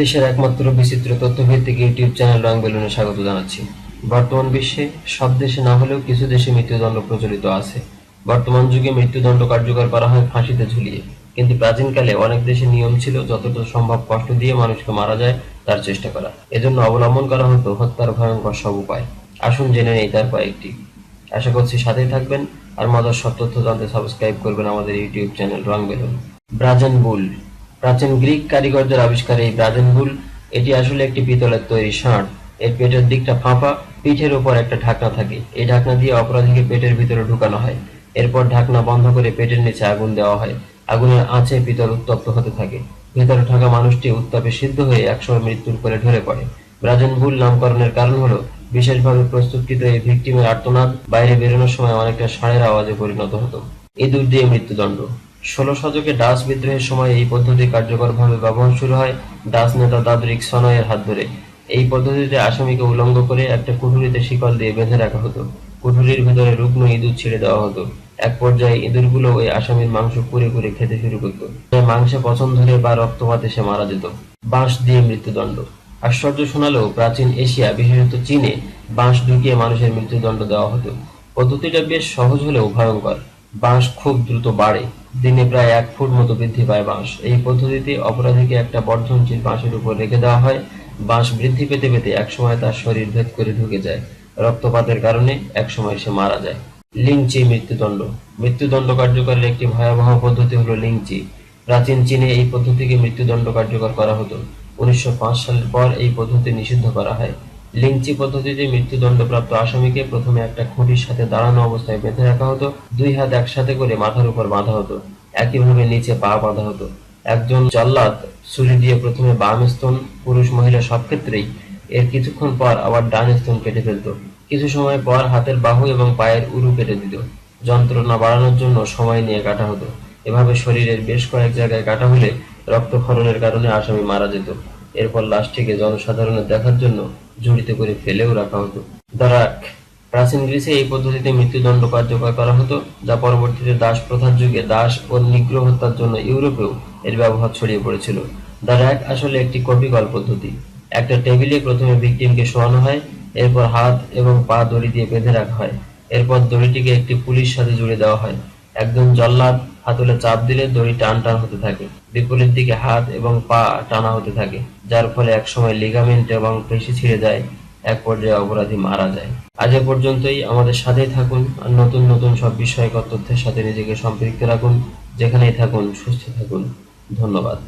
দেশের একমাত্র বিচিত্র তথ্যভিত্তিক ইউটিউব চ্যানেল রং বেলুনে স্বাগত জানাচ্ছি। বর্তমান বিশ্বে সব দেশে না হলেও কিছু দেশে মৃত্যুদণ্ড প্রচলিত আছে। বর্তমান যুগে মৃত্যুদণ্ড কার্যকর করা হয় ফাঁসিতে ঝুলিয়ে। কিন্তু প্রাচীনকালে অনেক দেশে নিয়ম ছিল, যতটা সম্ভব কষ্ট দিয়ে মানুষকে মারা যায়, তার চেষ্টা করা। এজন্য অবলম্বন করা হতো হত্যার ভয়ঙ্কর সব উপায়। আসুন জেনে নেই তার কয়েকটি আশা করছি সাথেই থাকবেন। আর মজার সব তথ্য জানতে সাবস্ক্রাইব করবেন আমাদের ইউটিউব চ্যানেল রং বেলুন। Brazen bull. প্রাচীন গ্রিক কারিগরদের আবিষ্কার এই ব্রাজেন বুল এটি আসলে একটি পিতলের তৈরি ষাঁড়। এর পেটের দিকটা ফাঁপা, পিঠের উপর একটা ঢাকনা থাকে। এই ঢাকনা দিয়ে অপরাধীকে পেটের ভিতরে ঢুকানো হয়। এরপর ঢাকনা বন্ধ করে পেটের নিচে আগুন দেওয়া হয়। আগুনের আঁচে পিতল উত্তপ্ত হতে থাকে। ভেতরে থাকা মানুষটি উত্তাপে সিদ্ধ হয়ে একসময় মৃত্যুর কোলে ঢলে পড়ে। ব্রাজেন বুল নামকরণের কারণ হলো, বিশেষভাবে প্রস্তুতকৃত এই ভিকটিমের আর্তনাদ, বাইরে বেরোনোর সময় অনেকটা ষাঁড়ের আওয়াজে পরিণত হতো। ইঁদুর দিয়ে মৃত্যুদণ্ড। ষোলো শতকে ডাচ বিদ্রোহের সময় এই পদ্ধতি কার্যকরভাবে ব্যবহার শুরু হয় ডাচ নেতা দাদরিক সনয়ের হাত ধরে। এই পদ্ধতিতে আসামিকে উলঙ্গ করে একটা কুঠুরিতে শিকল দিয়ে বেঁধে রাখা হতো। কুঠুরির ভেতরে রুগ্ন ইঁদুর ছেড়ে দেওয়া হতো। এক পর্যায়ে ইঁদুরগুলো ওই আসামির মাংস কুড়ে কুড়ে খেতে শুরু করতো। মাংসে পছন্দ ধরে বা রক্তপাতে সে মারা যেত। বাঁশ দিয়ে মৃত্যুদণ্ড। আশ্চর্য শোনালেও প্রাচীন এশিয়া, বিশেষত চীনে, বাঁশ ঢুকিয়ে মানুষের মৃত্যুদণ্ড দেওয়া হতো। পদ্ধতিটা বেশ সহজ হলেও ভয়ঙ্কর। বাঁশ খুব দ্রুত বাড়ে। দিনে প্রায় এক ফুট মতো বৃদ্ধি পায় বাঁশ। এই পদ্ধতিতে অপরাধীকে একটা বর্ধনশীল বাঁশের উপর রেখে দেওয়া হয়। বাঁশ বৃদ্ধি পেতে পেতে একসময় তার শরীর ভেদ করে ঢুকে যায়। রক্তপাতের কারণে একসময় সে মারা যায়। লিংচি মৃত্যুদণ্ড। মৃত্যুদণ্ড কার্যকরের একটি ভয়াবহ পদ্ধতি হলো লিংচি। প্রাচীন চীনে এই পদ্ধতিকে মৃত্যুদণ্ড কার্যকর করা হতো। উনিশশো পাঁচ সালের পর এই পদ্ধতি নিষিদ্ধ করা হয়। লিংচি পদ্ধতিতে মৃত্যুদণ্ডপ্রাপ্ত আসামিকে প্রথমে একটা খুঁটির সাথে দাঁড়ানো অবস্থায় বেঁধে রাখা হতো, দুই হাত একসাথে করে মাথার উপর বাঁধা হতো। একইভাবে নিচে পা বাঁধা হতো। একজন জল্লাদ ছুরি দিয়ে প্রথমে বাম স্তন, পুরুষ মহিলা সব ক্ষেত্রেই এর কিছুক্ষণ পর আবার ডান স্তন কেটে ফেলতো। কিছু সময় পর হাতের বাহু এবং পায়ের উরু কেটে দিত। যন্ত্রণা বাড়ানোর জন্য সময় নিয়ে কাটা হতো। এভাবে শরীরের বেশ কয়েক জায়গায় কাটা হলে রক্তক্ষরণের কারণে আসামি মারা যেত। এরপর লাশটিকে জনসাধারণের দেখার জন্য ঝুড়িতে করে ফেলেও রাখা হতো। দারাক প্রাচীন গ্রিসে এই পদ্ধতিতে মৃত্যুদণ্ড কার্যকর করা হতো, যা পরবর্তীতে দাস প্রথার যুগে দাস ও নিগ্রহ হত্যার জন্য ইউরোপেও এর ব্যবহার ছড়িয়ে পড়েছিল। দ্য র্যাক আসলে একটি কপিকল পদ্ধতি। একটা টেবিলে প্রথমে ভিকটিমকে শোয়ানো হয়, এরপর হাত এবং পা দড়ি দিয়ে বেঁধে রাখা হয়। এরপর দড়িটিকে একটি পুলিশ সাথে জুড়ে দেওয়া হয়। একজন জল্লাদ হাতুলে চাপ দিলে দড়ি টান টান হতে থাকে। বিপরীত দিকে হাত এবং পা টানা হতে থাকে, যার ফলে একসময় লিগামেন্ট এবং পেশি ছিঁড়ে যায়, এক পর্যায়ে অপরাধী মারা যায়। আজ এ পর্যন্তই, আমাদের সাথেই থাকুন আর নতুন নতুন সব বিষয়কর তথ্যের সাথে নিজেকে সম্পৃক্ত রাখুন। যেখানেই থাকুন, সুস্থ থাকুন। ধন্যবাদ।